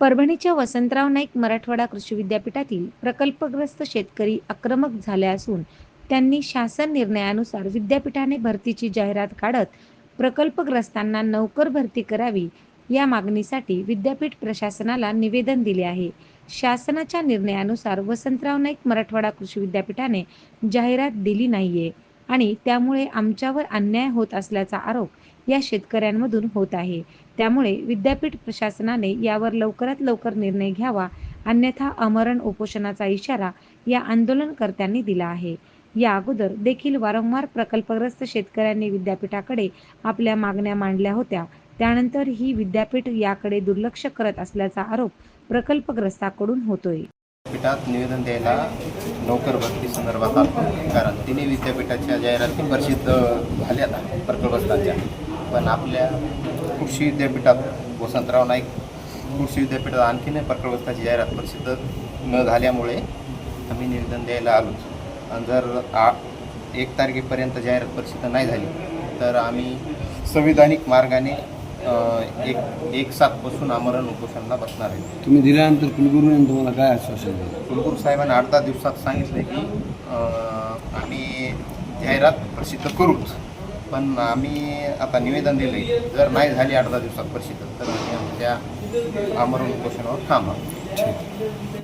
परभणीच्या वसंतराव नाईक मराठवाडा कृषी विद्यापीठातील प्रकल्पग्रस्त शेतकरी आक्रमक झाले असून त्यांनी शासन निर्णयानुसार विद्यापीठाने भरतीची जाहिरात काढत प्रकल्पग्रस्तांना नोकर भरती करावी या मागणीसाठी विद्यापीठ प्रशासनाला निवेदन दिले आहे. शासनाच्या निर्णयानुसार वसंतराव नाईक मराठवाडा कृषी विद्यापीठाने जाहिरात दिली नाहीये. आणि त्यामुळे आमच्यावर अन्याय होत असल्याचा आरोप या शेतकऱ्यांमधून होत आहे. त्यामुळे विद्यापीठ प्रशासनाने यावर लवकरात लवकर निर्णय घ्यावा अन्यथा अमरण उपोषणाचा इशारा या आंदोलनकर्त्यांनी दिला आहे. या अगोदर देखील वारंवार प्रकल्पग्रस्त शेतकऱ्यांनी विद्यापीठाकडे आपल्या मागण्या मांडल्या होत्या. त्यानंतर ही विद्यापीठ याकडे दुर्लक्ष करत असल्याचा आरोप प्रकल्पग्रस्ताकडून होतोय. विद्यापीठात निवेदन द्यायला नोकर भरती संदर्भात आलो कारण तिन्ही विद्यापीठाच्या जाहिराती प्रसिद्ध झाल्या प्रकल्पस्थांच्या. पण आपल्या कृषी विद्यापीठात वसंतराव नाईक कृषी विद्यापीठात आणखीन प्रकल्पस्थाची जाहिरात प्रसिद्ध न झाल्यामुळे आम्ही निवेदन द्यायला आलोच आणि जर आ एक तारखेपर्यंत जाहिरात प्रसिद्ध नाही झाली तर आम्ही संविधानिक मार्गाने एक एक सातपासून आमरण उपोषणाला बसणार आहे. तुम्ही दिल्यानंतर कुलगुरूने तुम्हाला काय आश्वासन दिलं? कुलगुरू साहेबांनी आठ दहा दिवसात सांगितले की आम्ही जाहिरात प्रसिद्ध करूच पण आम्ही आता निवेदन दिले जर नाही झाली आठ दहा दिवसात प्रसिद्ध तर आम्ही आमच्या आमरण उपोषणावर थांबा.